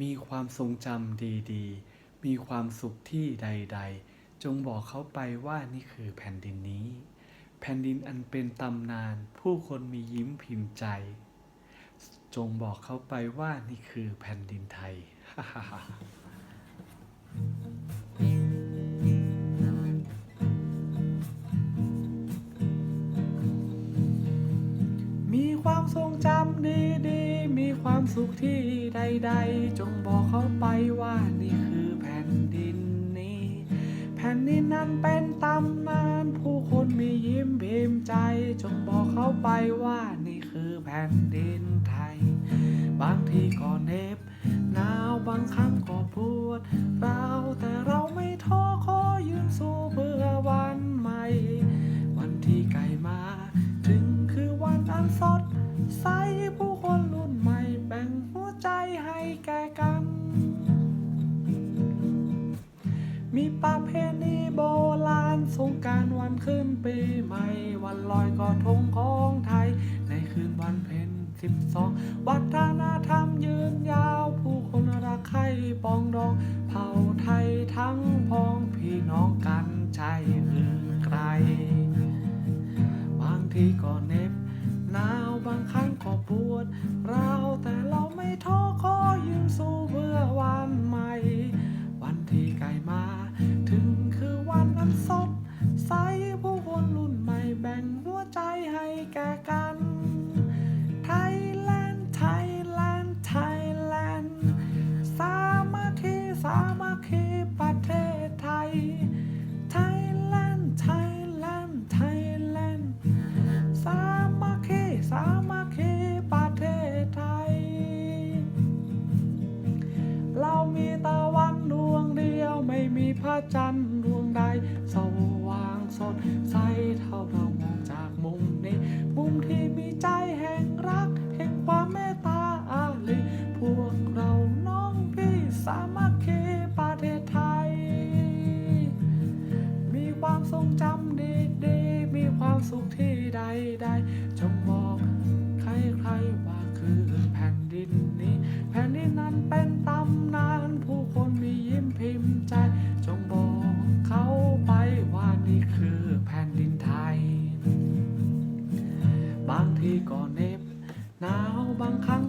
มีความทรงจำดีๆ มีความสุขที่ใด ๆ จงบอกเขาไปว่านี่คือแผ่นดินนี้ แผ่นดินอันเป็นตำนาน ผู้คนมียิ้มพิมพ์ใจ จงบอกเขาไปว่านี่คือแผ่นดินไทย ความทรงจำดีๆ มีความสุขที่ใดๆ จงบอกเขาไปว่านี่คือแผ่นดินนี้ แผ่นดินนั้นเป็นตำนาน ผู้คนมียิ้มพิมพ์ใจ จงบอกเขาไปว่านี่คือแผ่นดินไทย บางทีก็เหน็บหนาวบางครั้งก็ปวด มีประเพณีโบราณสงการวันขึ้นปีใหม่ วันลอยกระทงของไทย ในคืนวันเพ็ญสิบสองวัฒนธรรมยืนยาว ผู้คนรักใครปองดอง เผ่าไทยทั้งพ้องพี่น้องกันใช่อื่นไกล บางทีก็เหน็บหนาวบางครั้งก็ปวดร้า จันทร์ดวงใดสว่างสดใสเท่าเรามองจากมุมนี้ มุมที่มีใจแห่งรัก แห่งความเมตตาอารีพวกเราน้องพี่สามัคคีประเทศไทย มีความทรงจำดีๆ มีความสุขที่ใดๆจงบอกใครๆว่าคือแผ่นดินนี้ แผ่นดินนั้นเป็นตำนานผู้คนมียิ้มพิมพ์ใจ ก็เหน็บหนาวบางครั้ง